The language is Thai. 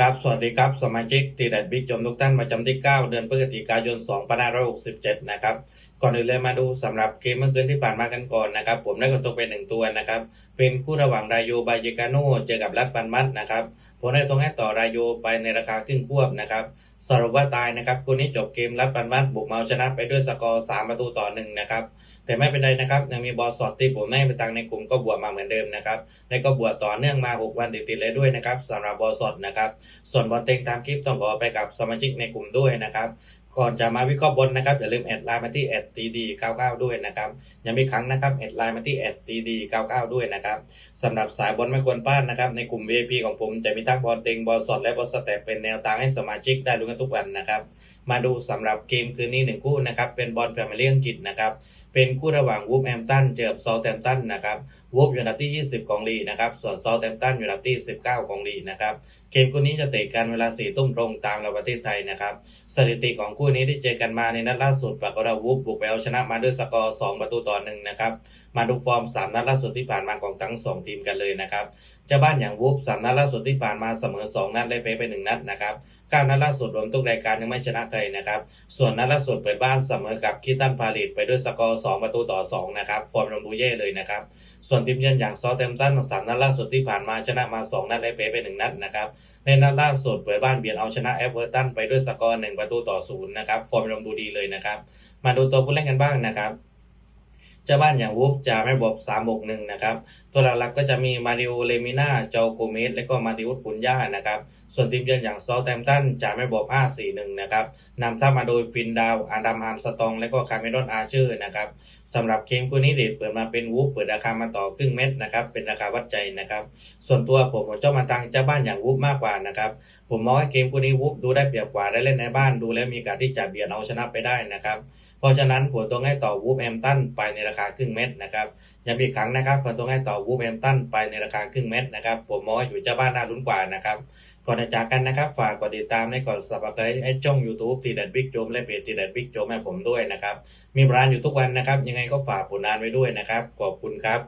ครับ สวัสดีครับ สมาชิกตีแดดบิ๊กจมทุกท่านประจำที่ 9 เดือนพฤศจิกายน 2567 นะครับ ก่อนอื่นเลยมาดูสำหรับเกมเมื่อคืนที่ผ่านมากันก่อนนะครับ ผมได้กดตัวเป็นหนึ่งตัวนะครับ เป็นคู่ระหว่างรายโยบายเยกาโนเจอกับรัฐปันมัดนะครับ ผมได้ตรงให้ต่อรายโยไปในราคาครึ่งควบนะครับ สรุปว่าตายนะครับ คู่นี้จบเกมรัฐปันมัดบุกมาเอาชนะไปด้วยสกอร์ 3 ประตูต่อหนึ่งนะครับ แต่ไม่เป็นไรนะครับยังมีบอสอดที่ผมให้ไปตังในกลุ่มก็บวกมาเหมือนเดิมนะครับและก็บวกต่อเนื่องมา 6 วันติดๆเลยด้วยนะครับสำหรับบอสสดนะครับส่วนบอลเต็งตามคลิปต้องขอไปกับสมาชิกในกลุ่มด้วยนะครับ ก่อนจะมาวิเคราะห์บนนะครับอย่าลืมแอดไลน์มาที่แอดตีดี99ด้วยนะครับยังมีครั้งนะครับแอดไลน์มาที่แอดตีดี99ด้วยนะครับสำหรับสายบอลไม่ควรพลาดนะครับในกลุ่ม VIP ของผมจะมีทั้งบอลเต็งบอลสดและบอลสเต็ปเป็นแนวทางให้สมาชิกได้รู้กันทุกวันนะครับมาดูสำหรับเกมคืนนี้หนึ่งคู่นะครับเป็นบอลแฟมิลี่อังกฤษนะครับเป็นคู่ระหว่างวูฟแอมตันเจอกับซอลแทมตันนะครับวูฟอยู่อันดับที่ 20 ของลีนะครับส่วนซอลแทมตันอยู่อันดับที่ 19 ของลีนะครับเกมคู่นี้จะเตะกันเวลา4ทุ่มตรงตามเราประเทศไทยนะครับสถิติของคูู่่นี้ที่เจอกันมาในนัดล่าสุดปากฏว่าวูฟบุกไปเอาชนะมาด้วยสกอร์2ประตูต่อหนึ่งนะครับ มาดูฟอร์ม3นัดล่าสุดที่ผ่านมาของทั้ง2ทีมกันเลยนะครับเจ้าบ้านอย่างวูฟสามนัดล่าสุดที่ผ่านมาเสมอ2นัดได้ไปไปหนึ่งนัดนะครับเก้านัดล่าสุดรวมทุกรายการยังไม่ชนะใครนะครับ ส่วนนัดล่าสุดเปิดบ้านเสมอกับคิตันพาลิตไปด้วยสกอร์2ประตูต่อ2นะครับฟอร์มลงดูเย่เลยนะครับ ส่วนทีมเยือนอย่างซอเทมตันสามนัดล่าสุดที่ผ่านมาชนะมา2นัดได้ไปไปหนึ่งนัดนะครับในนัดล่าสุดเปิดบ้านเบียนเอาชนะเอเวอร์ตันไปด้วยสกอร์1ประตูต่อ0นนะครับฟอร์มลงดูดีเลยนะครับ มาดูตัวผู้เล่นกันบ้างนะครับ เจ้าบ้านอย่างวูฟจะไม่บอก3บวก1นะครับ ตัวหลักๆก็จะมีมาริโอเลมิน่าโจโกเมสและก็มาติอุสปุญญานะครับ ส่วนทีมเยือนอย่างซอลแทมตันจะไม่บอก5-4-1 นะครับนำทัพมาโดยฟินดาวอาดัมฮามสตอง และก็คาเมรอนอาเชอร์นะครับสำหรับเกมคู่นี้เดทเปิดมาเป็นวูฟเปิดราคามาต่อครึ่งเม็ดนะครับเป็นราคาวัดใจนะครับ ส่วนตัวผมผมเจ้ามาทางเจ้าบ้านอย่างวูฟมากกว่านะครับผมมองว่าเกมคู่นี้วูฟดูได้เปรียบกว่าได้เล่นในบ้านดูแล้วมีการที่จะเบียดเอาชนะไปได้นะครับเพราะฉะนั้นผมต้องให้ต่อวูฟแอมตันไปในราคาครึ่งเม็ดนะครับย้ำอีกครั้งนะครับผลตัวง่ายต่อวูฟแอมตันไปในราคาครึ่งเม็ดนะครับผมมองว่าอยู่เจ้าบ้านน่าลุ้นกว่านะครับก่อนจะจากกันนะครับ ฝากกดติดตามในกดสับสไครต์ไอ้ช่องยูทูบทีเด็ดบิ๊กโจมและเพจทีเด็ดบิ๊กโจมให้ผมด้วยนะครับ มีร้านอยู่ทุกวันนะครับ ยังไงก็ฝากผลงานไว้ด้วยนะครับ ขอบคุณครับ